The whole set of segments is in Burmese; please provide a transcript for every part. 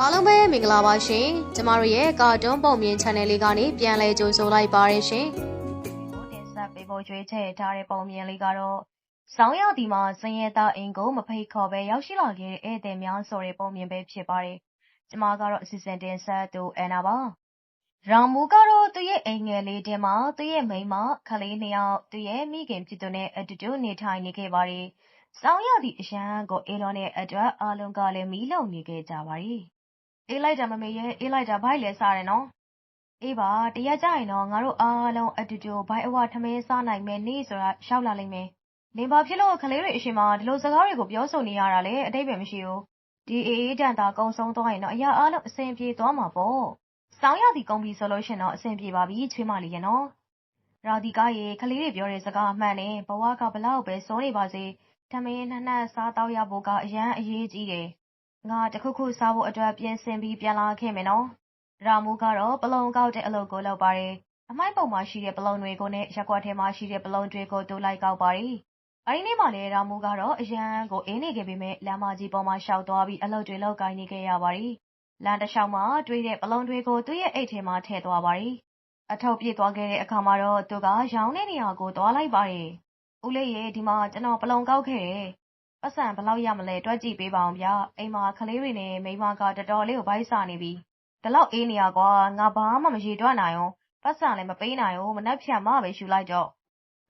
အားလုံးပဲမင်္ဂလာပါရှင်ကျမတို့ရဲ့ကာတွန်းပုံမြင် channel လေးကနေပြန်လည်ကြိုဆိုလိုက်ပါရရှင်ကိုတင်ဆက်ပေးဖို့ကြွေးချယ်ထားတဲ့ပုံမြင်လေးကတော့ဆောင်းရောက်ဒီမှာစင်ရသားအိမ်ကိုမဖိတ်ခေါ်ပဲရောက်ရှိလာခဲ့တဲ့ဧည့်သည်များဆိုတဲ့ပုံမြင်ပဲဖြစ်ပါတယ်။ကျမကတော့အစီအစဉ်တင်ဆက်သူအန်နာပါ။ရောင်မူကတော့သူ့ရဲ့အိမ်ငယ်လေးထဲမှာသူ့ရဲ့မိန်းမခလေးနှစ်ယောက်သူ့ရဲ့မိခင်ဖြစ်သူနဲ့အတူတူနေထိုင်နေခဲ့ပါတယ်။ဆောင်းရောက်ဒီအရန်ကိုအေလွန်ရဲ့အတွက်အားလုံးကလည်းမီးလုံနေခဲ့ကြပါတယ်။ အေးလိုက်တာမမေရဲ့အေးလိုက်တာဘိုက်လဲစားတယ်နော်။အေးပါတရက်ကြရင်တော့ငါတို့အားလုံးအတူတူဘိုင်အဝထမင်းစားနိုင်မယ်နေ့ဆိုတာရောက်လာလိမ့်မယ်။လင်ဘာဖြစ်လို့ကလေးတွေအရှင်မဒီလိုစကားတွေကိုပြောဆိုနေရတာလဲအတိတ်ပဲမရှိဘူး။ဒီအေးအေးတန်တာကုံဆုံးသွားရင်တော့အရာအားလုံးအဆင်ပြေသွားမှာပေါ့။စောင်းရသည်ကုံပြီဆိုလို့ရှင်တော့အဆင်ပြေပါပြီချွေးမလေးရနော်။ရာဒီကရေကလေးတွေပြောတဲ့စကားအမှန်နဲ့ဘဝကဘလောက်ပဲစိုးနေပါစေထမင်းနှစ်နှက်စားတော့ရဖို့ကအရန်အရေးကြီးတယ်။ ငါတခုခုစားဖို့အတွက် ပြင်ဆင်ပြီး ပြန်လာခဲ့မယ်နော်။ရာမူကတော့ပလုံကောက်တဲ့အလုပ်ကို လုပ်ပါတယ်။အမိုက်ပုံမှာရှိတဲ့ပလုံတွေကိုနဲ့ရက်ကွက်ထဲမှာရှိတဲ့ပလုံတွေကို သူလိုက်ကောက်ပါတယ်။အဲဒီနေ့မှလည်း ရာမူကတော့ အရန်ကိုအင်းနေခဲ့ပေမဲ့လမ်းမကြီးပေါ်မှာရှောက်သွားပြီး အလုပ်တွေ လုပ်ကိုင်နေခဲ့ရပါတယ်။လမ်းတစ်လျှောက်မှာ တွေ့တဲ့ပလုံတွေကို သူ့ရဲ့အိတ်ထဲမှာ ထည့်သွားပါတယ်။အထုပ်ပြည့်သွားခဲ့တဲ့အခါမှာတော့ သူက ရောင်းတဲ့နေရာကို သွားလိုက်ပါတယ်။ဦးလေးရေ ဒီမှာ ကျွန်တော်ပလုံကောက်ခဲ့တယ်။ ပတ်စံဘယ်လောက်ရမလဲ တွက်ကြည့်ပေးပါအောင်ဗျ။အိမ်မှာ ကလေးတွေနဲ့ မိန်းမက တော်တော်လေးကို ဗိုက်စာနေပြီ။ဒီလောက်အေးနေရကွာ ငါဘာမှ မရေတွက်နိုင်ဘူးပတ်စံလည်း မပေးနိုင်ဘူးမနှက်ဖြန်မှပဲရှူလိုက်တော့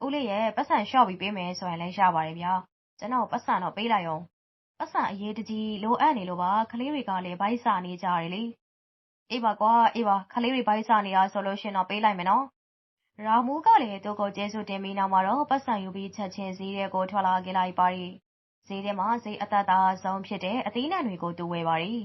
ဦးလေးရဲ့ပတ်စံလျှော့ပြီး ပေးမယ်ဆိုရင်လည်း ရပါတယ်ဗျာ ကျွန်တော်ပတ်စံတော့ ပေးလိုက်အောင်ပတ်စံအရေးတကြီး လိုအပ်နေလို့ပါ ကလေးတွေကလည်း ဗိုက်စာနေကြတယ်လေ အေးပါကွာ အေးပါ ကလေးတွေ ဗိုက်စာနေတာဆိုလို့ရှင်တော့ ပေးလိုက်မယ်နော် ရာမူကလည်း သူ့ကို ကျေးဇူးတင်ပြီး နောက်မှာတော့ပတ်စံယူပြီး ချက်ချင်း ဈေးထဲကို ထွက်လာခဲ့လိုက်ပါတယ် ဈေးထဲမှာ ဈေးအသက်သာဆုံးဖြစ်တဲ့ အသီးနှံတွေကို သူဝယ်ပါတယ်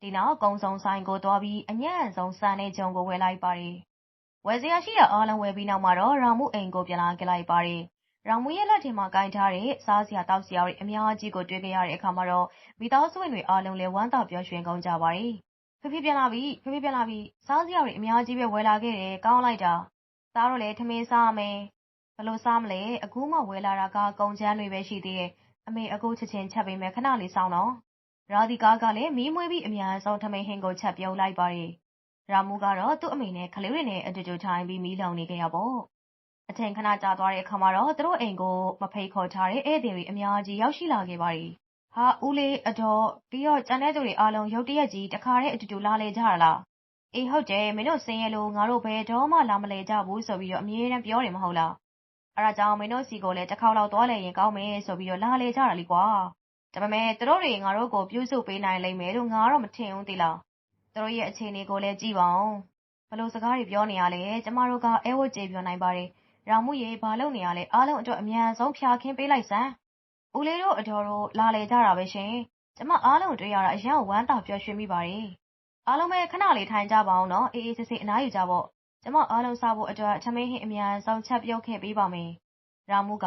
ဒီနောက် ကုံစုံဆိုင်ကိုသွားပြီး အညံ့ဆုံးစံနေကြုံကိုဝယ်လိုက်ပါတယ်။ဝယ်စရာရှိတာအားလုံး ဝယ်ပြီးနောက်မှာတော့ရောင်မှုအိမ်ကို ပြန်လာခဲ့လိုက်ပါတယ်။ရောင်မှုရဲ့ လက်ထဲမှာကင်ထားတဲ့ စားစရာတောက်စရာတွေ အများကြီးကို တွေ့ခဲ့ရတဲ့အခါမှာတော့ မိသားစုဝင်တွေအားလုံးလည်း ဝမ်းသာပျော်ရွှင်ကုန်ကြပါတယ်။ဖေဖေ ပြန်လာပြီ ဖေဖေ ပြန်လာပြီ စားစရာတွေ အများကြီးပဲ ဝယ်လာခဲ့တယ် ကောင်းလိုက်တာ။သားတို့လည်း ထမင်းစားမယ်။ဘယ်လိုစားမလဲ အခုမှ ဝယ်လာတာက ကုန်ချမ်းတွေပဲ ရှိသေးတယ်။ အမေအခုချက်ချင်းချက်ပေးမယ်ခဏလေးစောင့်တော့။ရာဒီကာကလည်းမီးမွေးပြီးအများဆုံးထမင်းဟင်းကိုချက်ပြုတ်လိုက်ပါတယ်။ရာမူကတော့သူ့အမေနဲ့ကလေးတွေနဲ့အတူတူထိုင်ပြီးမီးလောင်နေခဲ့ရပေါ့။အချိန်ခဏကြာသွားတဲ့အခါမှာတော့သူတို့အိမ်ကိုမဖိတ်ခေါ်ထားတဲ့ဧည့်သည်တွေအများကြီးရောက်ရှိလာခဲ့ပါတယ်။ဟာဦးလေးအတော်ပြီးတော့ကျန်တဲ့သူတွေအားလုံးရုတ်တရက်ကြီးတခါတည်းအတူတူလာလေကြတာလား။အေးဟုတ်တယ်မင်းတို့ဆင်းရဲလို့ငါတို့ဘယ်တော့မှလာမလဲကြဘူးဆိုပြီးတော့အမြဲတမ်းပြောတယ်မဟုတ်လား။ အဲဒါကြောင့် မင်းတို့စီကိုလည်း တစ်ခေါက်လောက် သွားလဲရင်ကောင်းမယ်ဆိုပြီးတော့လာလေကြတာလीကွာ။ဒါပေမဲ့ သူတို့တွေ ငါတို့ကို ပြုစုပေးနိုင်လိမ့်မယ်လို့ ငါတော့ မထင်ဘူးသိလား။သူတို့ရဲ့ အခြေအနေကိုလည်း ကြည့်ပါဦး။ဘလို့စကားတွေ ပြောနေရလဲ ကျမတို့ကအဲဝတ်ကြေပြောနိုင်ပါတယ်။ရောင်မှုရေ ဘာလုပ်နေရလဲ အားလုံးအတွက် အမြန်ဆုံးဖြာခင်းပေးလိုက်စမ်း။ဦးလေးတို့အတော်တို့ လာလေကြတာပဲရှင်။ကျမ အားလုံးတွေ့ရတာ အရန်ဝမ်းသာပျော်ရွှင်မိပါတယ်။အားလုံးပဲ ခဏလေး ထိုင်ကြပါအောင်နော်။အေးအေးဆေးဆေး အနားယူကြပေါ့။ ကျမအားလုံးစားဖို့အတွက် ထမင်းဟင်းအမြန်ဆုံးချက်ပြုတ်ခဲ့ပေးပါမယ်။ရောင်မှုက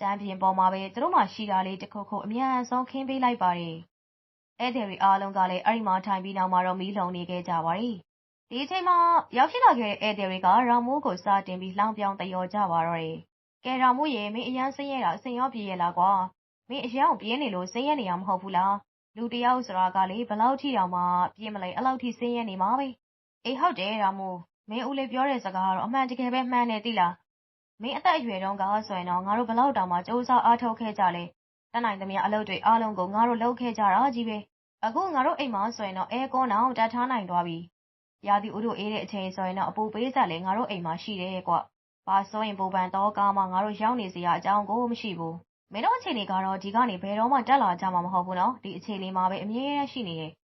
ကြမ်းပြင်ပေါ်မှာပဲသူတို့မှရှိတာလေးတစ်ခုခုအမြန်ဆုံးခင်းပေးလိုက်ပါတယ်။ဧည့်သည်တွေအားလုံးကလည်းအဲ့ဒီမှာထိုင်ပြီးနောက်မှာတော့မီးလုံနေခဲ့ကြပါတယ်။ဒီအချိန်မှာရောက်ရှိလာခဲ့တဲ့ဧည့်သည်တွေကရောင်မိုးကိုစတင်ပြီးလောင်ပြောင်တယော်ကြပါတော့တယ်။ကဲရောင်မိုးရေမင်းအရန်ဆင်းရဲတာအစင်ရောပြေးရလားကွာ။မင်းအရန်ကိုပြေးနေလို့ဆင်းရဲနေရမဟုတ်ဘူးလား။လူတယောက်ဆိုတာကလေဘလောက်ထိတောင်မှပြေးမလဲအဲ့လောက်ထိဆင်းရဲနေမှာပဲ။အေးဟုတ်တယ်ရောင်မိုး မင်းဦးလေးပြောတဲ့စကားကတော့ အမှန်တကယ်ပဲ မှန်တယ်သိလား။မင်းအသက်အရွယ်တုန်းကဆိုရင်တော့ ငါတို့ဘလောက်တောင်မှစူးစမ်းအားထုတ်ခဲ့ကြလဲ။တတ်နိုင်သမျှ အလုပ်တွေအားလုံးကို ငါတို့ လုပ်ခဲ့ကြတာကြီးပဲ။အခု ငါတို့အိမ်မှာဆိုရင်တော့ အဲကွန်းတောင်တတ်ထားနိုင်သွားပြီ။ရာသီဥတုအေးတဲ့အချိန်ဆိုရင်တော့ အပူပေးစက်လည်း ငါတို့အိမ်မှာရှိတယ်ကွ။ဘာစိုးရင်ပူပန်သောကားမှ ငါတို့ ရောက်နေစရာအကြောင်းကို မရှိဘူး။မင်းတို့အခြေအနေကတော့ ဒီကနေ ဘယ်တော့မှ တက်လာကြမှာ မဟုတ်ဘူးနော်။ဒီအခြေအနေမှာပဲ အမြဲတမ်းရှိနေတယ်။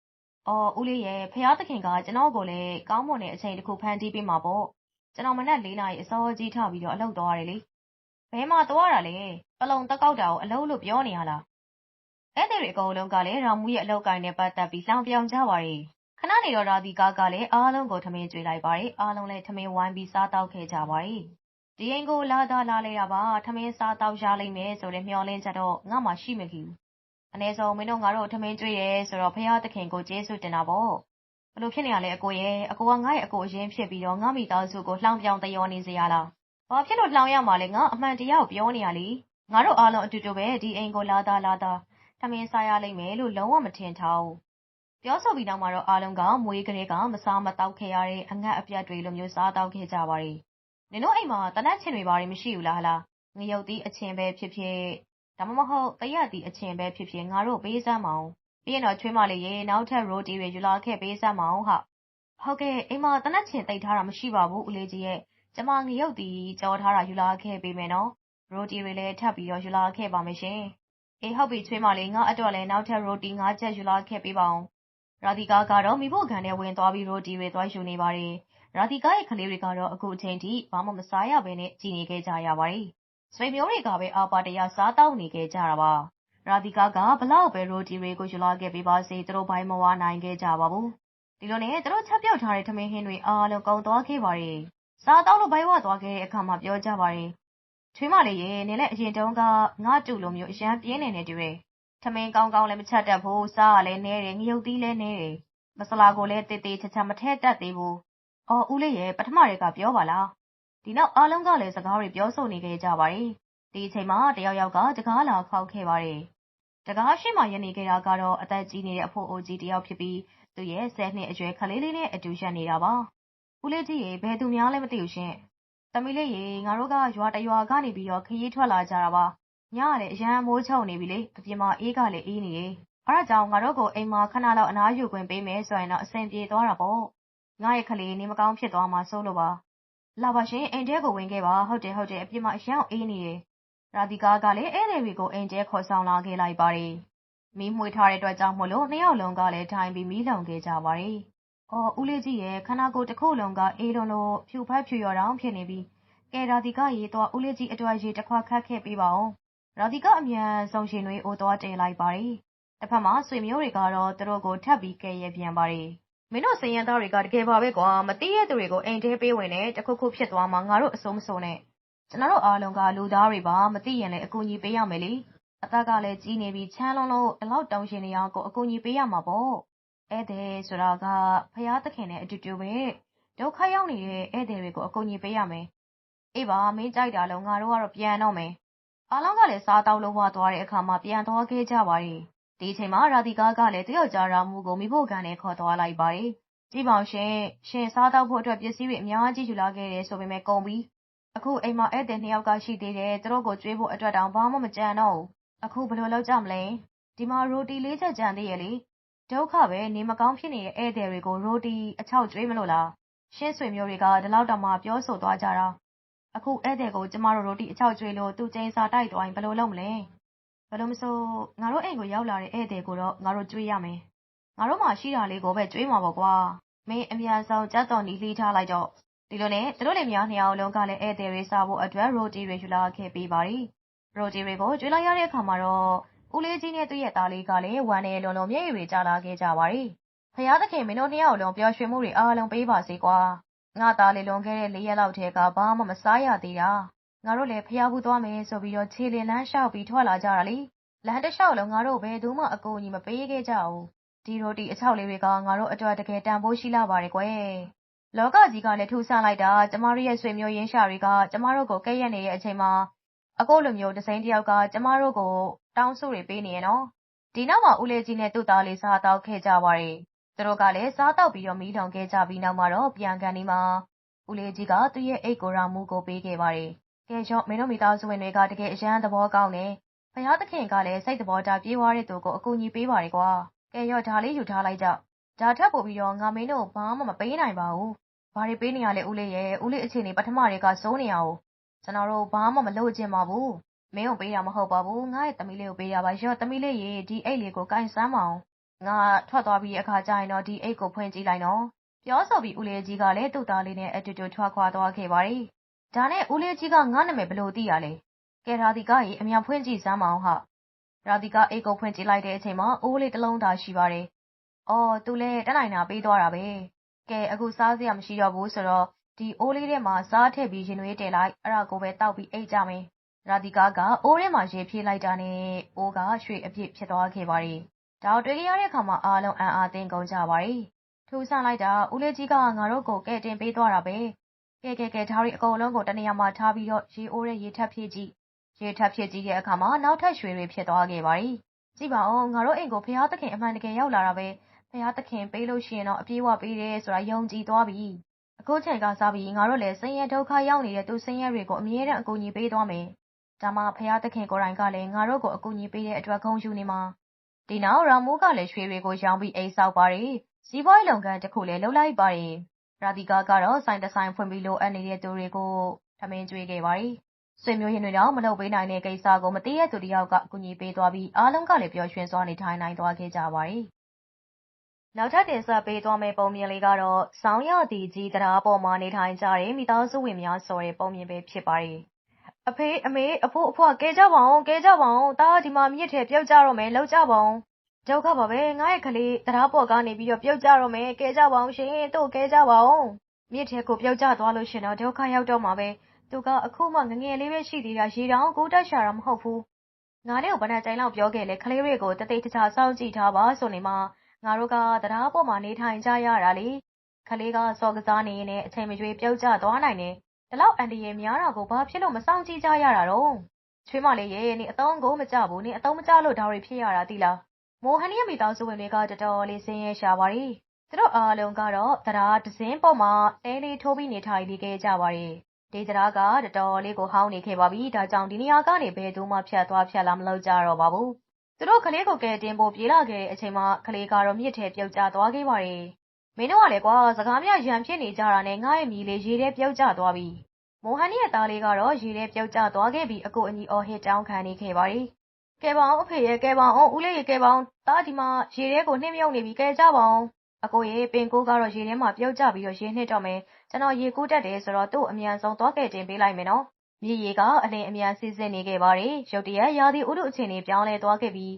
အော် ဦးလေးရဲ့ဖះသခင်က ကျွန်တော်ကိုလည်း ကောင်းမွန်တဲ့အချိန်တစ်ခု ဖန်တီးပေးမှာပေါ့။ကျွန်တော် မနက် ၄ နာရီ အစောကြီးထပြီးတော့အလုပ်သွားရတယ်လေ။ဘယ်မှာသွားတာလဲ။ပလုံတက်ကောက်တာကို အလုပ်လို့ ပြောနေရလား။ဧည့်သည်တွေ အကုန်လုံးကလည်းရောင်မှုရဲ့ အလုပ်ကိုင်နဲ့ ပတ်သက်ပြီး လှောင်ပြောင်ကြပါတယ်။ခဏနေတော့ ရာသီကာကလည်း အားလုံးကို ထမင်းကျွေးလိုက်ပါတယ်။အားလုံးလည်း ထမင်းဝိုင်းပြီး စားတောက်ခဲ့ကြပါတယ်။ဒီအိမ်ကို လာသာလာလေတာပါ ထမင်းစားတောက်ရလိမ့်မယ်ဆိုတဲ့ မျှော်လင့်ချက်တော့ ငါမှရှိမကြဘူး။ အနည်းဆုံး မင်းတို့ငါတို့ ထမင်းကျွေးတယ်ဆိုတော့ဖះသခင်ကို ကျေးဇူးတင်တာပေါ့။ဘလို့ဖြစ်နေရလဲ အကိုရဲ့အကိုက ငါ့ရဲ့ အကိုအရင်ဖြစ်ပြီးတော့ ငါမိသားစုကို လှောင်ပြောင်တယောနေစေရလား။ဘာဖြစ်လို့ လှောင်ရမှာလဲ ငါအမှန်တရားကို ပြောနေရလေ။ငါတို့အားလုံး အတူတူပဲ ဒီအိမ်ကို လာသာလာသာ ထမင်းစားရလိမ့်မယ်လို့ လုံးဝ မထင်ထားဘူး ပြောဆိုပြီးနောက်မှာတော့ အားလုံးက မွေးကလေးက မစားမတောက်ခဲ့ရတဲ့ အငတ်အပြတ်တွေလိုမျိုး စားတောက်ခဲ့ကြပါတယ်။နင်တို့အိမ်မှာတနတ်ချင်တွေ ဘာတွေ မရှိဘူးလားဟလား။ငရုတ်သီးအချင်ပဲဖြစ်ဖြစ် ဒါမှမဟုတ်တရက်သီးအချင်ပဲဖြစ်ဖြစ်ငါတို့ပေးစမ်းမအောင်။ပြီးရင်တော့ချွေးမလေးရေနောက်ထပ်ရိုတီတွေယူလာခဲ့ပေးစမ်းမအောင်ဟာ။ဟုတ်ကဲ့အိမ်မှာတနတ်ချင်တိတ်ထားတာမရှိပါဘူးဦးလေးကြီးရဲ့။ကျမငရုတ်သီးကြောထားတာယူလာခဲ့ပေးမယ်နော်။ရိုတီတွေလည်းထပ်ပြီးတော့ယူလာခဲ့ပါမယ်ရှင်။အေးဟုတ်ပြီချွေးမလေးငါအတွက်လည်းနောက်ထပ်ရိုတီ၅ချက်ယူလာခဲ့ပေးပါအောင်။ရာသီကာကတော့မိဖို့ခံထဲဝင်သွားပြီးရိုတီတွေသွားယူနေပါတယ်။ရာသီကာရဲ့ကလေးတွေကတော့အခုအချိန်ထိဘာမှမစားရဘဲနဲ့ကြည်နေခဲ့ကြရပါတယ်။ ဆွေမျိုးတွေကပဲ အာပါတရားစားတောက်နေခဲ့ကြတာပါ။ရာသီကာက ဘလောက်ပဲ ရိုတီတွေကို ယူလာခဲ့ပေးပါစေ သူတို့ဘိုင်းမဝနိုင်ခဲ့ကြပါဘူး။ဒီလိုနဲ့ သူတို့ချက်ပြုတ်ထားတဲ့ ထမင်းဟင်းတွေအားလုံး ကုန်သွားခဲ့ပါတယ်။စားတောက်လို့ ဘိုင်းဝသွားခဲ့တဲ့အခါမှာ ပြောကြပါတယ်။ချွေးမလေးရေ နင်လည်း အရင်တုန်းက ငါတူလိုမျိုး အရန်ပြင်းနေနေတူတယ်။ထမင်းကောင်းကောင်းလည်း မချက်တတ်ဘူး။စားကလည်းနဲတယ်။ငရုတ်သီးလည်းနဲတယ်။မဆလာကိုလည်းတေးသေးချာချာ မထည့်တတ်သေးဘူး။အော် ဦးလေးရဲ့ပထမတည်းက ပြောပါလား။ ဒီနောက် အားလုံးကလည်း စကားတွေ ပြောဆိုနေခဲ့ကြပါတယ်။ဒီအချိန်မှာ တယောက်ယောက်ကတကားလာခောက်ခဲ့ပါတယ်။တကားရှိမှရနေခဲ့တာကတော့ အသက်ကြီးနေတဲ့ အဖိုးအိုကြီးတယောက်ဖြစ်ပြီး သူရဲ့ဆယ်နှစ်အရွယ်ခလေးလေးနဲ့အတူရက်နေတာပါ။ဦးလေးကြီးရေ ဘယ်သူများလဲ မသိဘူးရှင်။သမီးလေးရေ ငါတို့က ရွာတရွာကနေပြီးတော့ ခရီးထွက်လာကြတာပါ။ညကလည်း အရန်မိုးချုံနေပြီလေ အပြင်မှာ အေးကလည်း အေးနေတယ်။အဲဒါကြောင့် ငါတို့ကို အိမ်မှာ ခဏလောက် အနားယူခွင့်ပေးမယ်ဆိုရင်တော့ အဆင်ပြေသွားတာပေါ့။ငါရဲ့ခလေး နေမကောင်းဖြစ်သွားမှာ စိုးလို့ပါ။ လာပါရှင်အိမ်ထဲကိုဝင်ခဲ့ပါဟုတ်တယ်ဟုတ်တယ်အပြင်မှာအရန်အေးနေတယ်။ရာသီကာကလည်းဧည့်သည်တွေကိုအိမ်ထဲခေါ်ဆောင်လာခဲ့လိုက်ပါတယ်။မီးမှွေထားတဲ့အတွက်ကြောင့်မို့လို့နှစ်ယောက်လုံးကလည်းထိုင်ပြီးမီးလုံခဲ့ကြပါတယ်။အော်ဦးလေးကြီးရဲ့ခန္ဓာကိုယ်တစ်ခုလုံးကအေးလွန်လို့ဖြူဖက်ဖြူရော်တောင်ဖြစ်နေပြီ။ကဲရာသီကရေသွားဦးလေးကြီးအတွက်ရေတစ်ခွက်ခတ်ခဲ့ပေးပါဦး။ရာသီကအမြန်ဆုံးရှင်တွေအိုသွားတင်လိုက်ပါတယ်။တစ်ဖက်မှာဆွေမျိုးတွေကတော့သူတို့ကိုထပ်ပြီးကဲရဲပြန်ပါတယ်။ မင်းတို့စည်ရင်သားတွေက တကယ်ပါပဲကွာ မသိရတဲ့သူတွေကို အိမ်ထဲပေးဝင်နေတခုခုဖြစ်သွားမှငါတို့အစိုးမစိုးနဲ့ ကျွန်တော်တို့အားလုံးက လူသားတွေပါ မသိရင်လည်း အကူအညီပေးရမယ်လေ အသက်ကလည်း ကြီးနေပြီးချမ်းလုံးလုံးဒီလောက်တောင်းရှင်နေအောင်ကို အကူအညီပေးရမှာပေါ့ ဧည့်သည်ဆိုတာကဖရာသခင်နဲ့အတူတူပဲ ဒုက္ခရောက်နေတဲ့ ဧည့်သည်တွေကို အကူအညီပေးရမယ် အေးပါ မင်းကြိုက်တာလုံးငါတို့ကတော့ ပြန်တော့မယ် အားလုံးကလည်း စားတောက်လို့ ဝသွားတဲ့အခါမှာ ပြန်သွားခဲ့ကြပါတယ် ဒီအချိန်မှာ ရာသီကားကလည်းတယောက်ကြား ရာမူကိုမိဖို့ကန်နဲ့ခေါ်သွားလိုက်ပါတယ် ကြည့်ပါဦးရှင် ရှင် စားတောက်ဖို့အတွက် ပစ္စည်းတွေ အများကြီး ယူလာခဲ့တယ်ဆိုပေမဲ့ကုန်ပြီ အခု အိမ်မှာ ဧည့်သည်နှစ်ယောက်က ရှိသေးတယ် သူတို့ကို ကျွေးဖို့အတွက်တောင် ဘာမှ မကြံတော့ဘူး အခု ဘယ်လိုလုပ်ကြမလဲ ဒီမှာ ရိုတီလေးချက်ကြံသေးရဲ့လေ ဒုက္ခပဲ နေမကောင်းဖြစ်နေတဲ့ ဧည့်သည်တွေကို ရိုတီ အချောက်ကျွေးမလို့လား ရှင်းဆွေမျိုးတွေက ဒီလောက်တောင်မှပြောဆိုသွားကြတာ အခု ဧည့်သည်ကို ကျမတို့ ရိုတီအချောက်ကျွေးလို့ သူ ကျင်းစာတိုက်သွားရင် ဘယ်လိုလုပ်မလဲ ဘယ်လိုမဆိုငါတို့အိမ်ကိုရောက်လာတဲ့ဧည့်သည်ကိုတော့ငါတို့ကျွေးရမယ်ငါတို့မှရှိတာလေးကိုပဲကျွေးမှာပေါ့ကွာမင်းအမြန်ဆုံးကြက်တော်နီလှီးထားလိုက်တော့ဒီလိုနဲ့သူတို့လင်မယားနှစ်ယောက်လုံးကလည်းဧည့်သည်တွေစားဖို့အတွက်ရိုတီတွေယူလာခဲ့ပေးပါတယ်ရိုတီတွေကိုကျွေးလိုက်ရတဲ့အခါမှာတော့ဦးလေးကြီးနဲ့သူ့ရဲ့သားလေးကလည်းဝမ်းနဲ့လုံးလုံးမျက်ရည်တွေကျလာခဲ့ကြပါတယ်ဖယားသခင်မင်းတို့နှစ်ယောက်လုံးပျော်ရွှင်မှုတွေအားလုံးပေးပါစေကွာငါသားလေးလွန်ခဲ့တဲ့၄ရက်လောက်တည်းကဘာမှမစားရသေးတာ ငါတို့လည်းဖျားဘူးသွားမယ်ဆိုပြီးတော့ ခြေလင်လန်းလျှောက်ပြီး ထွက်လာကြတာလေ လမ်းတစ်လျှောက်လုံး ငါတို့ဘယ်သူမှ အကူအညီမပေးခဲ့ကြဘူး ဒီရိုတီအချောက်လေးတွေက ငါတို့အတွက် တကယ်တန်ဖိုးရှိလာပါတယ်ကွယ် လောကကြီးကလည်း ထူဆန်းလိုက်တာ ကျမတို့ရဲ့ ဆွေမျိုးရင်းရှာတွေက ကျမတို့ကို ကဲ့ရဲ့နေတဲ့အချိန်မှာ အကိုလိုမျိုး တစိမ့်တယောက်က ကျမတို့ကို တောင်းဆိုတွေပေးနေရနော် ဒီနောက်မှာ ဦးလေးကြီးနဲ့ သူ့သားလေး စားတောက်ခဲ့ကြပါတယ် သူတို့ကလည်း စားတောက်ပြီးတော့ မီးလောင်ခဲ့ကြပြီးနောက်မှာတော့ ပြန်ကန်ဒီမှာ ဦးလေးကြီးက သူ့ရဲ့အိတ်ကိုရာမူကို ပေးခဲ့ပါတယ် ကဲရော့ မင်းတို့မိသားစုဝင်တွေက တကယ် အရန်သဘောကောင်းတယ်ဖယားသခင်ကလည်း စိတ်သဘောထားပြေးွားတဲ့သူကို အကူအညီပေးပါတယ်ကွာကဲရော့ ဒါလေးယူထားလိုက်ကြ ဒါထပ်ပို့ပြီးတော့ ငါ မင်းတို့ဘာမှ မပေးနိုင်ပါဘူး ဘာတွေပေးနေရလဲ ဦးလေးရဲ့ဦးလေးအခြေအနေ ပထမတွေကစိုးနေရအောင်ကျွန်တော်တို့ ဘာမှ မလုပ်ချင်ပါဘူး မင်းကိုပေးတာမဟုတ်ပါဘူး ငါ့ရဲ့သမီးလေးကို ပေးရပါ ရော့ သမီးလေးရေ ဒီအိတ်လေးကိုကင်ဆန်းမအောင်ငါထွက်သွားပြီးအခါကျရင်တော့ ဒီအိတ်ကို ဖွင့်ကြည့်လိုက်နော် ပြောဆိုပြီး ဦးလေးကြီးကလည်း သူ့သားလေးနဲ့အတူတူ ထွက်ခွာသွားခဲ့ပါတယ် ဒါနဲ့ဦးလေးကြီးက ငါ့နာမည်ဘလို့သိရလဲ ကဲ ရာဒီကရေ အမြန်ဖွင့်ကြည့်စမ်းမအောင်ဟာရာဒီက အိတ်ကိုဖွင့်ကြည့်လိုက်တဲ့အချိန်မှာ အိုးလေးတစ်လုံးသာရှိပါတယ် အော် သူလည်းတက်နိုင်တာပေးသွားတာပဲ ကဲ အခု စားစရာမရှိတော့ဘူးဆိုတော့ ဒီအိုးလေးထဲမှာစားထည့်ပြီး ရင်ွေးတည်လိုက် အဲ့ဒါကိုပဲတောက်ပြီး အိတ်ကြမယ် ရာဒီကာကအိုးထဲမှာ ရေဖြည့်လိုက်တာနဲ့ အိုးက ရွှေအပြည့်ဖြစ်သွားခဲ့ပါတယ် ဒါကိုတွေ့ကြရတဲ့အခါမှာ အားလုံး အံ့အားသင့်ကုန်ကြပါတယ် ထူဆန်းလိုက်တာ ဦးလေးကြီးက ငါတို့ကိုကဲတင်ပေးသွားတာပဲ ကဲကဲကဲ ဒါရီအကုန်လုံးကို တနေရာမှာထားပြီးတော့ ရေအိုးရဲ့ရေထပ်ဖြည့်ကြည့် ရေထပ်ဖြည့်ကြည့်တဲ့အခါမှာ နောက်ထပ်ရွှေတွေ ဖြစ်သွားခဲ့ပါတယ်ကြည့်ပါဦး ငါတို့အိမ်ကိုဖျားသခင် အမှန်တကယ် ရောက်လာတာပဲဖះသခင် ပေးလို့ရှိရင်တော့ အပြည့်အဝပေးတယ်ဆိုတာ ယုံကြည်သွားပြီ အခုချိန်ကစားပြီး ငါတို့လည်း ဆင်းရဲဒုက္ခရောက်နေတဲ့ သူဆင်းရဲတွေကို အမြဲတမ်း အကူအညီပေးသွားမယ် ဒါမှဖះသခင်ကိုယ်တိုင်ကလည်း ငါတို့ကို အကူအညီပေးတဲ့အတွက် ဂုဏ်ယူနေမှာ ဒီနောက် ရာမိုးကလည်း ရွှေတွေကိုရောင်းပြီး အိမ်ဆောက်ပါတယ် စီးပွားရေးလုပ်ငန်းတစ်ခုလည်း လုပ်လိုက်ပါတယ် ရာဒီကာကတော့ ဆိုင်တဆိုင်ဖွင့်ပြီး လိုအပ်နေတဲ့သူတွေကို ထမင်းကျွေးခဲ့ပါတယ် ဆွေမျိုးရင်းတွေတော့မလုပ်ပေးနိုင်တဲ့ကိစ္စကို မသိရသူတယောက်ကအကူအညီပေးသွားပြီး အားလုံးကလည်း ပျော်ရွှင်စွာ နေထိုင်နိုင်သွားခဲ့ကြပါတယ် နောက်ထပ်တင်ဆက်ပေးသွားမယ့် ပုံမြင်လေးကတော့ ဆောင်းရသည့်ကြီးတရားပေါ်မှာ နေထိုင်ကြတဲ့ မိသားစုဝင်များဆိုတဲ့ ပုံမြင်ပဲဖြစ်ပါတယ်။အဖေ အမေ အဖိုး အဖွားကဲကြပါအောင်ကဲကြပါအောင်တား ဒီမှာ မြစ်ထဲ ပြုတ်ကြတော့မယ်လောက်ကြပါအောင် ဒုက္ခပါပဲငါရဲ့ကလေးတရားပေါ်ကနေပြီးတော့ပြုတ်ကြတော့မယ်ကဲကြပါအောင်ရှင်တို့ကဲကြပါအောင်မြစ်ထဲကိုပြုတ်ကြသွားလို့ရှင်တော့ဒုက္ခရောက်တော့မှာပဲသူကအခုမှငငယ်လေးပဲရှိသေးတာရေတောင်ကိုတက်ရှာတာမဟုတ်ဘူးငါနဲ့ကိုဘဏ္ဍတိုင်လောက်ပြောခဲ့လေကလေးတွေကိုတသိတခြားစောင့်ကြည့်ထားပါဆိုနေမှငါတို့ကတရားပေါ်မှာနေထိုင်ကြရတာလေခလေးကစော်ကစားနေရင်လည်းအချိန်မရွေးပြုတ်ကျသွားနိုင်တယ်ဒီလောက်အန်ဒီရဲ့များတာကိုဘာဖြစ်လို့မစောင့်ကြည့်ကြရတာတော့ချွေးမလေးရဲ့နေအတုံးကိုမကြဘူးနေအတုံးမကြလို့ဒါတွေဖြစ်ရတာတိလား မိုဟန်ရဲ့ မိသားစုဝင်တွေက တော်တော်လေး ဆင်းရဲရှာပါတယ် သူတို့အားလုံးကတော့တရားဒဇင်းပေါ်မှာ တဲလေးထိုးပြီး နေထိုင်နေခဲ့ကြပါတယ် ဒီတရားက တော်တော်လေးကို ဟောင်းနေခဲ့ပါပြီ ဒါကြောင့် ဒီနေရာကနေ ဘယ်သူမှ ဖြတ်သွားဖြတ်လာ မလုပ်ကြတော့ပါဘူး သူတို့ ကလေးကို ကယ်တင်ဖို့ ပြေးလာခဲ့တဲ့အချိန်မှာ ကလေးကတော့ မြစ်ထဲ ပြုတ်ကျသွားခဲ့ပါတယ်။မင်းတို့ကလည်းကွာ စကားများရံဖြစ်နေကြတာနဲ့ ငါ့ရဲ့မိလေး ရေထဲပြုတ်ကျသွားပြီ။မိုဟန်ရဲ့ သားလေးကတော့ ရေထဲပြုတ်ကျသွားခဲ့ပြီး အကိုအညီအော်ဟစ် တောင်းခံနေခဲ့ပါတယ်။ ကဲပါအောင်အဖေရဲ့ကဲပါအောင်ဦးလေးရဲ့ကဲပါအောင်တားဒီမှာရေထဲကိုနှိမ့်မြုပ်နေပြီကဲကြပါအောင်အကိုရဲ့ပင်ကိုကတော့ရေထဲမှာပြုတ်ကျပြီးတော့ရေနှိမ့်တော့မယ်ကျွန်တော်ရေကူးတတ်တယ်ဆိုတော့သူ့အမြန်ဆုံးသွားခဲ့တင်ပေးလိုက်မယ်နော်မြေရီကအလင်းအမြန်စီးဆင်းနေခဲ့ပါတယ်ရုတ်တရက်ရာသီဥတုအခြေအနေပြောင်းလဲသွားခဲ့ပြီး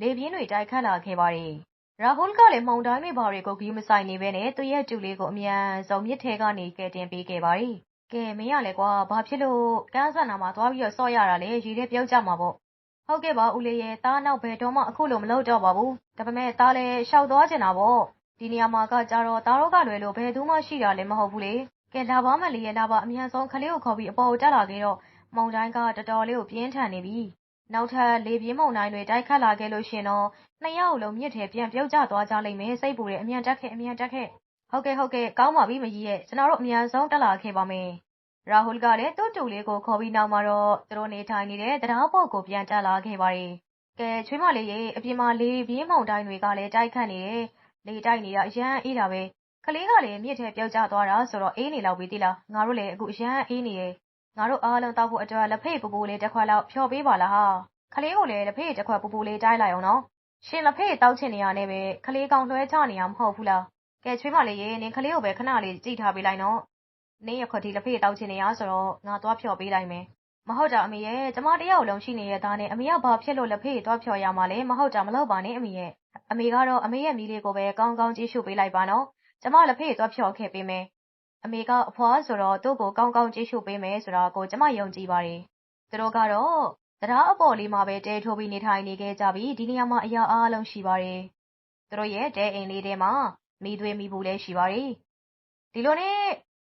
လေပြင်းတွေတိုက်ခတ်လာခဲ့ပါတယ်။ရာဟူးကလည်းမှုန်တိုင်းတွေဘာတွေကိုဂီးမဆိုင်နေပဲနဲ့သူ့ရဲ့တူလေးကိုအမြန်ဆုံးမြစ်ထဲကနေကယ်တင်ပေးခဲ့ပါတယ်။ကဲမင်းရလဲကွာဘာဖြစ်လို့ကန်းဆန်နာမှာသွားပြီးတော့ဆော့ရတာလဲရေထဲပြုတ်ကြမှာပေါ့။ ဟုတ်ကဲ့ပါဦးလေးရဲ့တားနောက်ဘယ်တော့မှအခုလိုမလုပ်တော့ပါဘူး။ဒါပေမဲ့တားလည်းရှောက်သွားချင်တာပေါ့။ဒီနေရာမှာကကြတော့တားတော့ကလွယ်လို့ဘယ်သူမှရှိတာလည်းမဟုတ်ဘူးလေ။ကဲလာပါမလေးရဲ့လာပါအမြန်ဆုံးခလေးကိုခေါ်ပြီးအပေါ်ကိုတက်လာခဲ့တော့မုန်တိုင်းကတော်တော်လေးကိုပြင်းထန်နေပြီ။နောက်ထပ်လေပြင်းမုန်တိုင်းတွေတိုက်ခတ်လာခဲ့လို့ရှင်တော့နှစ်ယောက်လုံးမြစ်ထဲပြန်ပြုတ်ကျသွားကြလိမ့်မယ်စိတ်ပူတယ်အမြန်တက်ခဲ့အမြန်တက်ခဲ့ဟုတ်ကဲ့ဟုတ်ကဲ့ကောင်းပါပြီမကြီးရဲ့ကျွန်တော်တို့အမြန်ဆုံးတက်လာခဲ့ပါမယ် ရာဟူးကလည်း သူ့တူလေးကို ခေါ်ပြီးနောက်မှာတော့ သူတို့နေထိုင်နေတဲ့တရားပေါ်ကို ပြန်တက်လာခဲ့ပါတယ် ကဲ ချွေးမလေးရဲ့အပြင်မှာ လေပြင်းမုန်တိုင်းတွေကလည်း တိုက်ခတ်နေတယ် လေတိုက်နေတာ အရန်အေးတာပဲ ကလေးကလည်း မြစ်ထဲပြုတ်ကျသွားတာဆိုတော့ အေးနေလောက်ပြီတိလား ငါတို့လည်း အခု အရန်အေးနေတယ် ငါတို့အားလုံးတောက်ဖို့အတွက် လက်ဖေးပူပူလေး တစ်ခွက်လောက်ဖြော်ပေးပါလားဟာခလေးကိုလည်း လက်ဖေးတစ်ခွက် ပူပူလေး တိုက်လိုက်အောင်နော် ရှင် လက်ဖေးတောက်ချင်နေရနဲ့ပဲခလေးကောင်လွှဲချနေရမဟုတ်ဘူးလား ကဲ ချွေးမလေးရေ နင်ခလေးကိုပဲ ခဏလေး ကြည့်ထားပေးလိုက်နော် နင်းရခွက်ဒီလက်ဖေးတောက်ချင်နေရဆိုတော့ငါသွားဖြော်ပေးလိုက်မယ်မဟုတ်တာအမေရဲ့ကျမတယောက်လုံးရှိနေတဲ့သားနဲ့အမေကဘာဖြစ်လို့လက်ဖေးသွားဖြော်ရမှာလဲမဟုတ်တာမလုပ်ပါနဲ့အမေရဲ့အမေကတော့အမေရဲ့မိလေးကိုပဲကောင်းကောင်းကြည့်ရှုပေးလိုက်ပါနော်ကျမလက်ဖေးသွားဖြော်ခဲ့ပေးမယ်အမေကအဖွားဆိုတော့သူ့ကိုကောင်းကောင်းကြည့်ရှုပေးမယ်ဆိုတာကိုကျမယုံကြည်ပါတယ်။သူတို့ကတော့တရားအပေါ်လေးမှာပဲတဲထိုးပြီးနေထိုင်နေခဲ့ကြပြီးဒီနေရာမှာအရာအားလုံးရှိပါတယ်။သူတို့ရဲ့တဲအိမ်လေးထဲမှာမိသွေးမိဘူးလည်းရှိပါတယ်။ဒီလိုနဲ့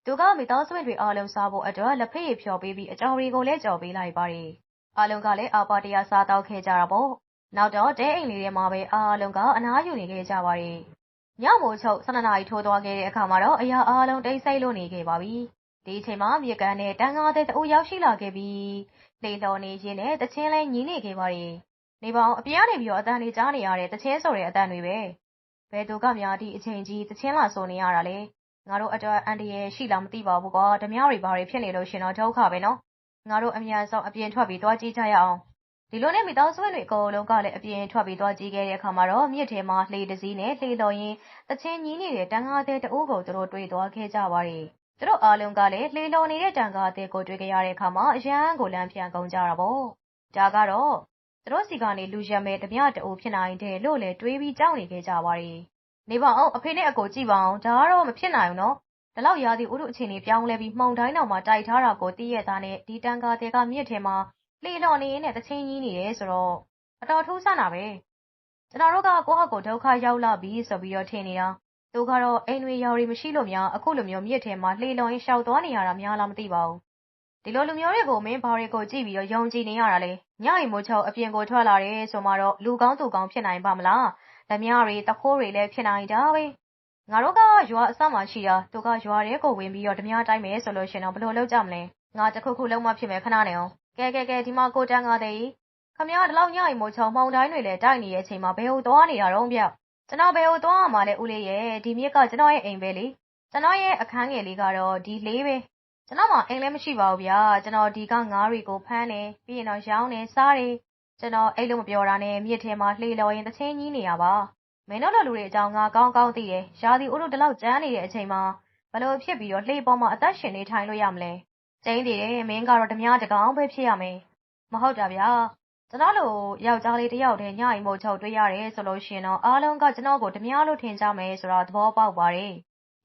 သူက မိသားစုဝင်တွေအားလုံးစားဖို့အတွက် လက်ဖေးဖြော်ပေးပြီး အကြောင်းတွေကိုလည်း ကြော်ပေးလိုက်ပါတယ်။အားလုံးကလည်း အာပါတရားစားတောက်ခဲ့ကြတာပေါ့။နောက်တော့ တဲအိမ်လေးထဲမှာပဲ အားလုံးက အနားယူနေခဲ့ကြပါတယ်။ညမိုးချုပ်12နာရီထိုးသွားခဲ့တဲ့အခါမှာတော့ အရာအားလုံး တိတ်ဆိတ်လို့နေခဲ့ပါပြီ။ဒီအချိန်မှာ မြေကန်နဲ့ တန်ငါးတဲ့တအူရောက်ရှိလာခဲ့ပြီးလေတော်နေခြင်းနဲ့တချင်းလဲညီးနေခဲ့ပါတယ်။နေပေါင်းအပြားနေပြီးတော့အတန်တွေကြားနေရတဲ့တချင်းဆိုတဲ့အတန်တွေပဲ။ဘယ်သူကများ ဒီအချိန်ကြီးတချင်းလာဆိုနေရတာလဲ။ ငါတို့အတွက် အန်ဒီရဲ့ရှိလား မသိပါဘူးကွာ။ဓမြတွေ ဘာတွေ ဖြစ်နေလို့ရှင်တော့ ဒုက္ခပဲနော်။ငါတို့ အမြန်ဆုံး အပြင်ထွက်ပြီး သွားကြည့်ကြရအောင်။ဒီလိုနဲ့ မိသားစုဝင်တွေ အကုန်လုံးကလည်း အပြင်ထွက်ပြီး သွားကြည့်ခဲ့တဲ့အခါမှာတော့ မြစ်ထဲမှာ လှေတစ်စီးနဲ့ လှေတော်ရင်တချင်းကြီးနေတဲ့တန်ကားတဲ့တအိုးကို သူတို့ တွေ့သွားခဲ့ကြပါတယ်။သူတို့အားလုံးကလည်း လှေတော်နေတဲ့တန်ကားတဲ့ကို တွေ့ကြရတဲ့အခါမှာ အရန်ကိုလမ်းပြန်ကုန်ကြတာပေါ့။ဒါကတော့ သူတို့စီကနေ လူရမဲတပြတအိုးဖြစ်နိုင်တယ်လို့လည်း တွေးပြီး ကြောက်နေခဲ့ကြပါတယ်။ နေပါအောင်အဖေနဲ့အကိုကြည့်ပါအောင်ဒါကတော့မဖြစ်နိုင်ဘူးနော်။ဒီလောက်ရာသီဥတုအခြေအနေပြောင်းလဲပြီးမှုန်တိုင်းတော်မှာတိုက်ထားတာကိုသိရတာနဲ့ဒီတန်ကားတဲ့ကမြစ်ထဲမှာလှေလှော်နေရင်းနဲ့တချင်းကြီးနေတယ်ဆိုတော့အတော်ထူးဆန်းတာပဲကျွန်တော်တို့ကကိုယ့်ဟာကိုယ်ဒုက္ခရောက်လာပြီဆိုပြီးတော့ထင်နေတာသူကတော့အိမ်တွေရော်ရီမရှိလို့များအခုလိုမျိုးမြစ်ထဲမှာလှေလှော်ရင်းရှောက်သွားနေရတာများလားမသိပါဘူးဒီလိုလူမျိုးတွေကိုမင်းဘာတွေကိုကြည့်ပြီးတော့ယုံကြည်နေရတာလဲညအိမ်မိုးချုပ်အပြင်ကိုထွက်လာတယ်ဆိုမှတော့လူကောင်းသူကောင်းဖြစ်နိုင်ပါမလား ဓမြတွေတခိုးတွေလည်းဖြစ်နိုင်တာပဲငါတို့ကရွာအစမှရှိတာသူကရွာထဲကိုဝင်ပြီးတော့ဓမြတိုင်းမယ်ဆိုလို့ရှင်တော့ဘယ်လိုလုပ်ကြမလဲငါတခုခုလုံးမဖြစ်မယ်ခဏနေအောင်ကဲကဲကဲဒီမှာကိုတန်းကားတဲ့ခမရဒီလောက်ညအိမ်မို့ချုံမှောင်တိုင်းတွေလည်းတိုက်နေတဲ့အချိန်မှာဘယ်ဟိုသွားနေတာတော့ဗျကျွန်တော်ဘယ်ဟိုသွားရမှာလဲဦးလေးရဲ့ဒီမြစ်ကကျွန်တော်ရဲ့အိမ်ပဲလေကျွန်တော်ရဲ့အခန်းငယ်လေးကတော့ဒီလေးပဲကျွန်တော်မှအိမ်လည်းမရှိပါဘူးဗျာကျွန်တော်ဒီကငါးတွေကိုဖမ်းတယ်ပြီးရင်တော့ရောင်းတယ်စားတယ် ကျွန်တော်အိတ်လို့မပြောတာနဲ့မြစ်ထဲမှာလှေလော်ရင်တချင်းကြီးနေရပါမင်းတို့လိုလူတွေအကြောင်းငါကောင်းကောင်းသိတယ်ရာသီဥတုတလောက်ကျန်းနေတဲ့အချိန်မှာဘလို့ဖြစ်ပြီးတော့လှေပေါ်မှာအသက်ရှင်နေထိုင်လို့ရမလဲကျင်းသေးတယ်မင်းကတော့ဓမြတကောင်ပဲဖြစ်ရမယ်မဟုတ်တာဗျာကျွန်တော်လိုယောက်ျားလေးတစ်ယောက်တည်းညအိမ်မို့ချုပ်တွေ့ရတယ်ဆိုလို့ရှိရင်တော့အားလုံးကကျွန်တော်ကိုဓမြလို့ထင်ကြမယ်ဆိုတာသဘောပေါက်ပါတယ်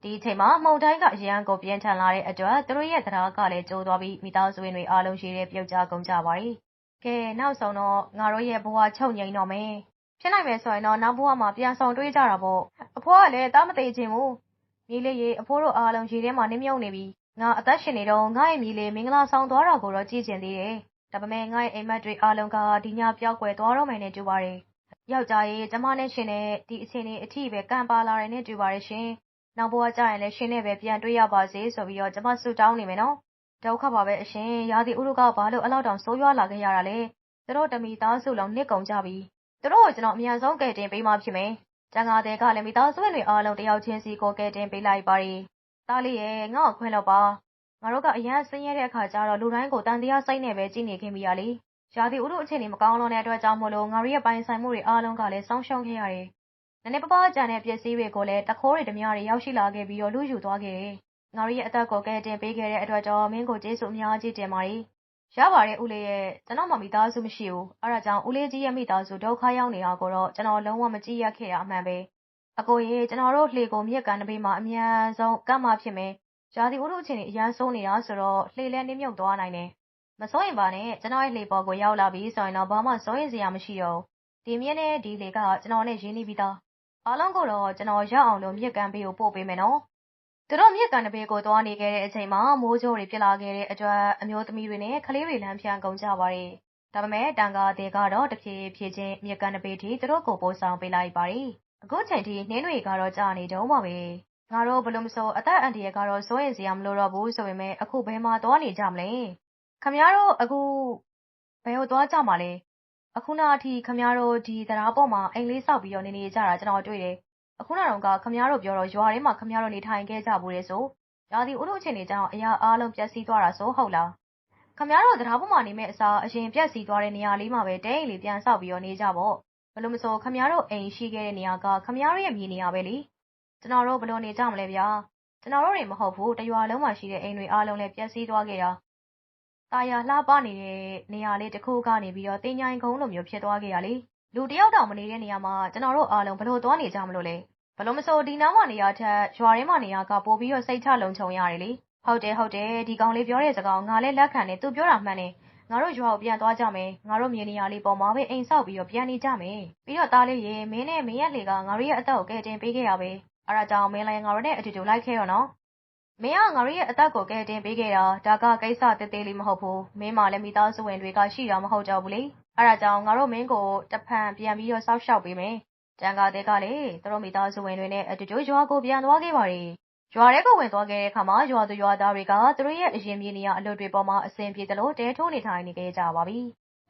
ဒီအချိန်မှာမှုန်တိုင်းကအရန်ကိုပြင်းထန်လာတဲ့အတွက်သူတို့ရဲ့တရားကလည်းကျိုးသွားပြီးမိသားစုဝင်တွေအားလုံးရှိတဲ့ပြုတ်ကြကုန်ကြပါတယ် ကဲနောက်ဆုံးတော့ငါတို့ရဲ့ဘဝချုပ်ငိမ့်တော့မယ်ဖြစ်နိုင်မယ်ဆိုရင်တော့နောက်ဘဝမှာပြန်ဆောင်တွေးကြတာပေါ့အဖိုးကလည်းတားမသေးခြင်းဘူးမြေးလေးရေအဖိုးတို့အားလုံးရေထဲမှာနင်းမြုပ်နေပြီငါအသက်ရှင်နေတော့ငါ့ရဲ့မြေးလေးမင်္ဂလာဆောင်သွားတာကိုတော့ကြည့်ကျင်သေးတယ်ဒါပေမဲ့ငါ့ရဲ့အိမ်မက်တွေအားလုံးကဒီညပြောက်ွယ်သွားတော့မယ်နဲ့တူပါတယ်ယောက်ျားကြီးကျမနဲ့ရှင်နဲ့ဒီအချိန်လေးအထီးပဲကံပါလာတယ်နဲ့တူပါတယ်ရှင်နောက်ဘဝကျရင်လည်းရှင်နဲ့ပဲပြန်တွေ့ရပါစေဆိုပြီးတော့ကျမဆုတောင်းနေမယ်နော် ဒုက္ခပါပဲအရှင်ရာသီဥတုကဘာလို့အလောက်တောင်ဆိုးရွားလာခဲ့ရတာလဲသူတို့တမီသားစုလုံးနစ်ကုန်ကြပြီသူတို့ကိုကျွန်တော်အမြန်ဆုံးကယ်တင်ပေးမှဖြစ်မယ်ကျန်ကားတဲ့ကလည်းမိသားစုဝင်တွေအားလုံးတယောက်ချင်းစီကိုကယ်တင်ပေးလိုက်ပါရီတားလေးရဲ့ငါ့ကိုခွင့်လို့ပါငါတို့ကအရန်ဆင်းရဲတဲ့အခါကျတော့လူတိုင်းကိုတန်တရားစိတ်နဲ့ပဲကြည့်နေခင်မိရလေရာသီဥတုအခြေအနေမကောင်းလို့တဲ့အတွက်ကြောင့်မို့လို့ငါတို့ရဲ့ပိုင်ဆိုင်မှုတွေအားလုံးကလည်းဆုံးရှုံးခဲ့ရတယ်နည်းနည်းပပကြံတဲ့ပစ္စည်းတွေကိုလည်းတခိုးတွေဓမြတွေရောက်ရှိလာခဲ့ပြီးတော့လူယူသွားခဲ့တယ် ငါတို့ရဲ့အသက်ကိုကယ်တင်ပေးခဲ့တဲ့အတွက်ကြောင့်မင်းကိုကျေးဇူးအများကြီးတင်ပါတယ်ရပါတယ်ဦးလေးရဲ့ကျွန်တော်မှမိသားစုမရှိဘူးအဲဒါကြောင့်ဦးလေးကြီးရဲ့မိသားစုဒုက္ခရောက်နေတာကိုတော့ကျွန်တော်လုံးဝမကြည့်ရခဲ့တာအမှန်ပဲအကိုရေကျွန်တော်တို့လှေကိုမြက်ကန်တပေးမှာအမြန်ဆုံးကတ်မှဖြစ်မယ်ရာသီဥတုအခြေအနေအရန်ဆိုးနေတာဆိုတော့လှေလဲနှိမ့်မြုပ်သွားနိုင်တယ်မစိုးရင်ပါနဲ့ကျွန်တော်ရဲ့လှေပေါ်ကိုရောက်လာပြီဆိုရင်တော့ဘာမှစိုးရင်စရာမရှိတော့ဒီမြက်နဲ့ဒီလှေကကျွန်တော်နဲ့ရင်းနှီးပြီးသားအားလုံးကိုတော့ကျွန်တော်ရောက်အောင်လို့မြက်ကန်ပေးကိုပို့ပေးမယ်နော် သူတို့မြက်ကန်တပေးကို သွားနေခဲ့တဲ့အချိန်မှာ မိုးကြိုးတွေပြစ်လာခဲ့တဲ့အတွက် အမျိုးသမီးတွေနဲ့ ကလေးတွေ လမ်းဖြန်းကုန်ကြပါတယ် ဒါပေမဲ့တန်ကားတွေကတော့ တဖြည်းဖြည်းချင်း မြက်ကန်တပေးထိ သူတို့ကို ပို့ဆောင်ပေးလိုက်ပါတယ် အခုချိန်ထိ နှင်းတွေကတော့ကြာနေတော့မှာပဲ ငါတို့ဘလို့မဆို အသက်အန္တရာယ်ကတော့ စိုးရင်စရာ မလိုတော့ဘူးဆိုပေမဲ့အခု ဘယ်မှာသွားနေကြမလဲခမရတို့ အခု ဘယ်ကိုသွားကြမှာလဲ အခုနောက်အထိခမရတို့ ဒီတရားပေါ်မှာ အိမ်လေးဆောက်ပြီးတော့နေနေကြတာ ကျွန်တော်တွေ့တယ် အခုနောက်တော့ကခမရတို့ပြောတော့ရွာထဲမှာခမရတို့နေထိုင်ခဲ့ကြဘူးလေဆိုရာသီဥတုအခြေအနေကြောင့်အရာအားလုံးပျက်စီးသွားတာဆိုဟုတ်လားခမရတို့တရားပေါ်မှာနေမဲ့အစားအရင်ပျက်စီးသွားတဲ့နေရာလေးမှာပဲတဲအိမ်လေးပြန်ဆောက်ပြီးတော့နေကြပေါ့ဘလို့မဆိုခမရတို့အိမ်ရှိခဲ့တဲ့နေရာကခမရတို့ရဲ့မြေနေရာပဲလေကျွန်တော်တို့ဘလို့နေကြမလဲဗျာကျွန်တော်တို့တွေမဟုတ်ဘူးတရွာလုံးမှာရှိတဲ့အိမ်တွေအားလုံးလည်းပျက်စီးသွားခဲ့တာตาရလှပနေတဲ့နေရာလေးတစ်ခုကနေပြီးတော့တင်ញိုင်ကုန်းလိုမျိုးဖြစ်သွားခဲ့ရလေလူတယောက်တောင်မနေတဲ့နေရာမှာကျွန်တော်တို့အားလုံးဘလို့သွားနေကြမလို့လဲ ဘလို့မဆို ဒီနားမှာနေရာထက် ရွာထဲမှာနေရာက ပို့ပြီးတော့ စိတ်ချလုံခြုံရတယ်လေ ဟုတ်တယ်ဟုတ်တယ် ဒီကောင်လေးပြောတဲ့စကားငါလည်းလက်ခံတယ် သူပြောတာမှန်တယ် ငါတို့ရွာကို ပြန်သွားကြမယ် ငါတို့မြေနေရာလေးပေါ်မှာပဲ အိမ်ဆောက်ပြီးတော့ ပြန်နေကြမယ် ပြီးတော့ သားလေးရေ မင်းနဲ့ မင်းရဲ့လေက ငါတို့ရဲ့အသက်ကို ကယ်တင်ပေးခဲ့ရပဲ အဲဒါကြောင့် မင်းလည်း ငါတို့နဲ့အတူတူ လိုက်ခဲ့ရောနော် မင်းက ငါတို့ရဲ့အသက်ကို ကယ်တင်ပေးခဲ့တာ ဒါက ကိစ္စတေးသေးလေး မဟုတ်ဘူး မင်းမှလည်း မိသားစုဝင်တွေက ရှိတာ မဟုတ်ကြဘူးလေ အဲဒါကြောင့် ငါတို့မင်းကို တဖန်ပြန်ပြီးတော့ စောက်ရှောက်ပေးမယ် တန်ကားတဲ့ကလေသူတို့မိသားစုဝင်တွေနဲ့အတူတူရွာကိုပြန်သွားခဲ့ပါလေရွာထဲကိုဝင်သွားခဲ့တဲ့အခါမှာရွာသူရွာသားတွေကသူတို့ရဲ့အရင်မြေနေရအလွတ်တွေပေါ်မှာအဆင်ပြေသလိုတဲထိုးနေထိုင်နေခဲ့ကြပါပြီ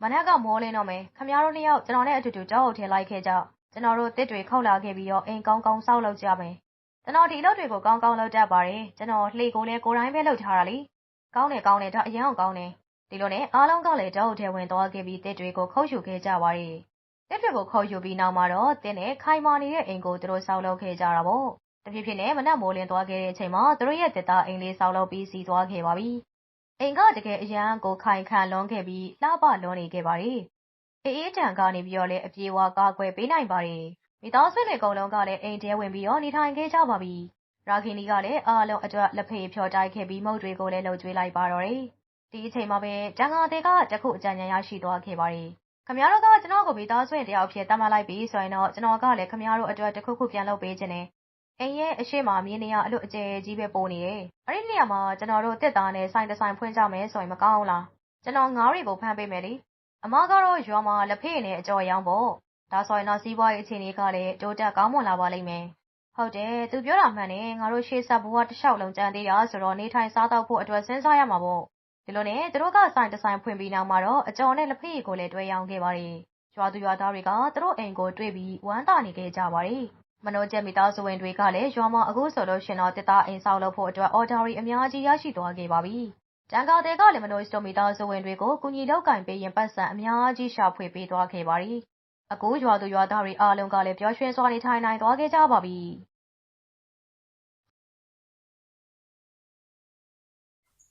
မနက်ကမောလင်းတော့မယ်ခမရတို့နှစ်ယောက်ကျွန်တော်နဲ့အတူတူကြောက်အုပ်ထဲလိုက်ခဲ့ကြကျွန်တော်တို့တစ်တွေခောက်လာခဲ့ပြီးတော့အိမ်ကောင်းကောင်းစောက်လုပ်ကြမယ်ကျွန်တော်ဒီအလုပ်တွေကိုကောင်းကောင်းလုပ်တတ်ပါတယ်ကျွန်တော်လှေကိုလည်းကိုယ်တိုင်းပဲလုပ်ထားတာလေကောင်းတယ်ကောင်းတယ်ဒါအရင်အောင်ကောင်းတယ်ဒီလိုနဲ့အားလုံးကလည်းကြောက်အုပ်ထဲဝင်သွားခဲ့ပြီးတစ်တွေကိုခုတ်ယူခဲ့ကြပါတယ် တစ်တွေကိုခုတ်ယူပြီးနောက်မှာတော့တင်းနဲ့ခိုင်မာနေတဲ့အိမ်ကို သူတို့စောက်လုပ်ခဲ့ကြတာပေါ့ တဖြည်းဖြည်းနဲ့ မနက်မိုးလင်းသွားခဲ့တဲ့အချိန်မှာ သူတို့ရဲ့တစ်သားအိမ်လေးစောက်လုပ်ပြီးစီးသွားခဲ့ပါပြီ အိမ်က တကယ်အရန်ကို ခိုင်ခန့်လွန်ခဲ့ပြီး လှပလွန်နေခဲ့ပါတယ်အေးအေးတန်ကနေပြီးတော့လည်း အပြေဝါကာကွယ်ပေးနိုင်ပါတယ် မိသားစုတွေအကုန်လုံးကလည်း အိမ်ထဲဝင်ပြီးတော့ နေထိုင်ခဲ့ကြပါပြီ ရာခီနီကလည်း အားလုံးအတွက် လက်ဖေးဖြော်တိုက်ခဲ့ပြီး မုတ်တွေကိုလည်းလှုပ်ကြွေးလိုက်ပါတော့တယ် ဒီအချိန်မှာပဲတန်ခါတွေကတခုအကြံဉာဏ်ရရှိသွားခဲ့ပါတယ် ခမရတို့က ကျွန်တော်ကို မိသားစုဝင်တယောက်ဖြစ်တတ်မှတ်လိုက်ပြီးဆိုရင်တော့ ကျွန်တော်ကလည်းခမရတို့အတွက် တခုခုပြန်လုပ်ပေးခြင်းနဲ့အိမ်ရဲ့အရှိမမြင်းနေရအလို့အကျယ်ကြီးပဲ ပိုးနေတယ်။အဲ့ဒီနေရာမှာ ကျွန်တော်တို့တစ်သားနဲ့ ဆိုင်တဆိုင်ဖွင့်ကြမယ်ဆိုရင် မကောင်းလား။ကျွန်တော် ငါးတွေကို ဖမ်းပေးမယ်လေ။အမကတော့ ရွာမှာ လက်ဖေးနဲ့ အကြော်ရောင်းပေါ့ ဒါဆိုရင်တော့ စီးပွားရေးအခြေအနေကလည်း တိုးတက်ကောင်းမွန်လာပါလိမ့်မယ်။ဟုတ်တယ် သူပြောတာမှန်တယ် ငါတို့ ရှေ့ဆက်ဘဝတစ်လျှောက်လုံးကြံသေးတာဆိုတော့ နေထိုင်စားသောက်ဖို့အတွက် စဉ်းစားရမှာပေါ့။ ဒီလိုနဲ့ သူတို့က ဆိုင်တစ်ဆိုင်ဖွင့်ပြီးနောက်မှာတော့ အကျော်နဲ့ လက်ဖက်ရည်ကိုလည်း တွဲရောင်းခဲ့ပါတယ်။ရွာသူရွာသားတွေက သူတို့အိမ်ကိုတွေ့ပြီး ဝမ်းသာနေခဲ့ကြပါတယ်။မနိုကျက်မိသားစုဝင်တွေကလည်း ရွာမှာ အခုဆိုလို့ရှင်တော့တစ်သားအိမ်ဆောက်လုပ်ဖို့အတွက် အော်ဒါရီအများကြီး ရရှိသွားခဲ့ပါပြီ။တန်ကာတဲ့ကလည်း မနိုစတိုမီသားစုဝင်တွေကို ကူညီလောက်ကင်ပေးရင်ပတ်စံအများကြီး ရှာဖွေပေးသွားခဲ့ပါတယ်။အခု ရွာသူရွာသားတွေအားလုံးကလည်း ပျော်ရွှင်စွာနေထိုင်နိုင်သွားခဲ့ကြပါပြီ။